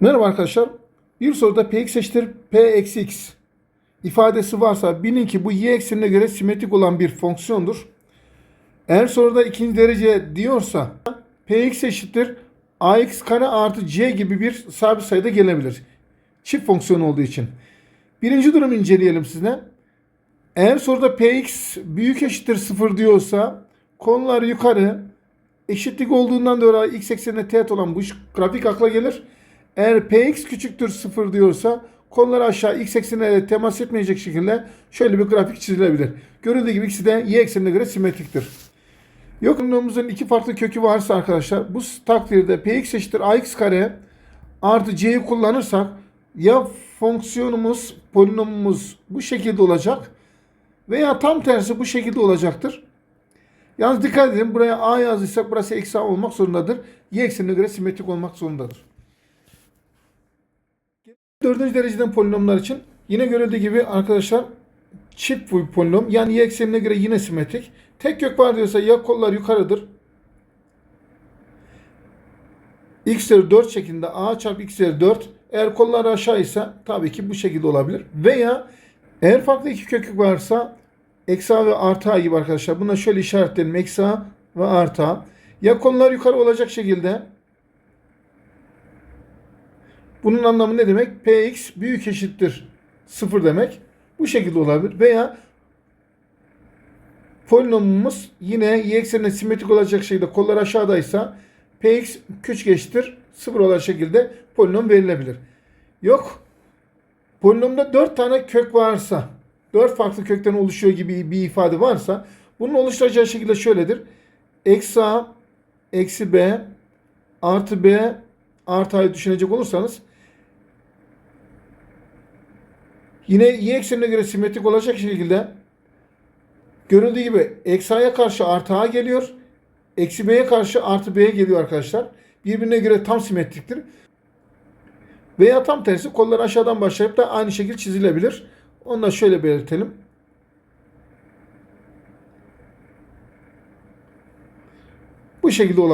Merhaba arkadaşlar. Bir soruda px eşittir p eksi x ifadesi varsa bilin ki bu y eksenine göre simetrik olan bir fonksiyondur. Eğer soruda ikinci derece diyorsa px eşittir ax kare artı c gibi bir sabit sayıda gelebilir. Çift fonksiyon olduğu için. Birinci durumu inceleyelim sizinle. Eğer soruda px büyük eşittir 0 diyorsa konular yukarı eşitlik olduğundan dolayı x eksenine teğet olan bu grafik akla gelir. Eğer px küçüktür 0 diyorsa kollar aşağı x eksenine temas etmeyecek şekilde şöyle bir grafik çizilebilir. Görüldüğü gibi ikisi de y eksenine göre simetriktir. Yokunluğumuzun iki farklı kökü varsa arkadaşlar bu takdirde px eşittir ax kare artı c'yi kullanırsak ya fonksiyonumuz polinomumuz bu şekilde olacak veya tam tersi bu şekilde olacaktır. Yalnız dikkat edin buraya a yazdıysak burası eksi a olmak zorundadır. Y eksenine göre simetrik olmak zorundadır. Dördüncü dereceden polinomlar için yine görüldüğü gibi arkadaşlar çift bir polinom yani y eksenine göre yine simetrik. Tek kök var diyorsa ya kollar yukarıdır. x üzeri 4 şeklinde a çarpı x üzeri 4. Eğer kollar aşağıysa tabii ki bu şekilde olabilir. Veya eğer farklı iki kökük varsa eksi a ve artı a gibi arkadaşlar. Buna şöyle işaretleyelim. Eksi a ve artı a. Ya kollar yukarı olacak şekilde bunun anlamı ne demek? Px büyük eşittir 0 demek. Bu şekilde olabilir. Veya polinomumuz yine y eksenine simetrik olacak şekilde kollar aşağıdaysa px küçük eşittir 0 olacak şekilde polinom verilebilir. Yok. Polinomda 4 tane kök varsa 4 farklı kökten oluşuyor gibi bir ifade varsa bunun oluşturacağı şekilde şöyledir. Eksi a eksi b artı b artı a'yı düşünecek olursanız Yine y eksenine göre simetrik olacak şekilde görüldüğü gibi eksi a'ya karşı artı a geliyor. Eksi b'ye karşı artı b'ye geliyor arkadaşlar. Birbirine göre tam simetriktir. Veya tam tersi kollar aşağıdan başlayıp da aynı şekilde çizilebilir. Onu da şöyle belirtelim. Bu şekilde olabilir.